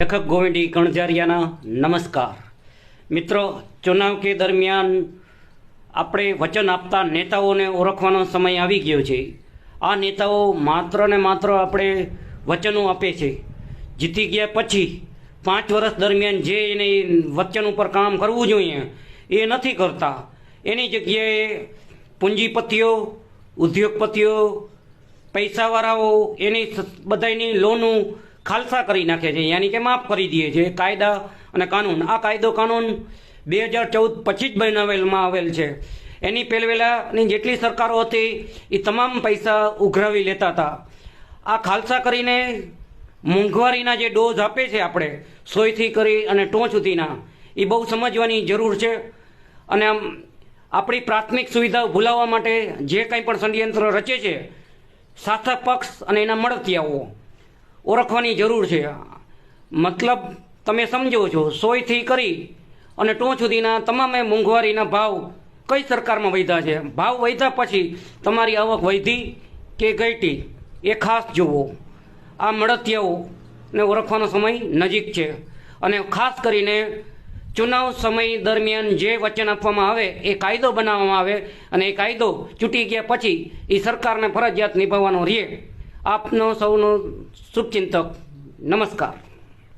લેખક ગોવિંદી કણઝારિયાના નમસ્કાર. મિત્રો ચુનાવ કે દરમિયાન આપણે વચન આપતા નેતાઓને ઓળખવાનો સમય આવી ગયો છે. આ નેતાઓ માત્ર ને માત્ર આપણે વચનો આપે છે. જીતી ગયા પછી પાંચ વર્ષ દરમિયાન જે એને વચન ઉપર કામ કરવું જોઈએ, એ નથી કરતા. એની જગ્યાએ પૂંજીપતિઓ, ઉદ્યોગપતિઓ, પૈસાવાળાઓ, એની બધાની લોનું ખાલસા કરી નાખે છે. યાની કે માફ કરી દે છે કાયદા અને કાનૂન. આ કાયદો કાનૂન બે હજાર ચૌદ જ બનાવેલમાં આવેલ છે. એની પહેલવેલાની જેટલી સરકારો હતી એ તમામ પૈસા ઉઘરાવી લેતા હતા. આ ખાલસા કરીને મોંઘવારીના જે ડોઝ આપે છે આપણે, સોયથી કરી અને ટોચ સુધીના એ બહુ સમજવાની જરૂર છે. અને આમ, આપણી પ્રાથમિક સુવિધાઓ ભૂલાવવા માટે જે કંઈ પણ ષડયંત્ર રચે છે શાસક પક્ષ અને એના મળતિયાઓ. ઓળખવાની જરૂર છે. મતલબ તમે સમજો છો, સોયથી કરી અને ટોચ સુધીના તમામે મોંઘવારીના ભાવ કઈ સરકારમાં વધ્યા છે? ભાવ વધ્યા પછી તમારી આવક વધી કે ઘટી? એ ખાસ જુઓ. આ મળતિયાઓને ઓળખવાનો સમય નજીક છે. અને ખાસ કરીને ચુનાવ સમય દરમિયાન જે વચન આપવામાં આવે, એ કાયદો બનાવવામાં આવે અને એ કાયદો ચૂંટી ગયા પછી એ સરકારને ફરજિયાત નિભાવવાનો રહે. આપનો સૌનો શુભચિંતક. નમસ્કાર.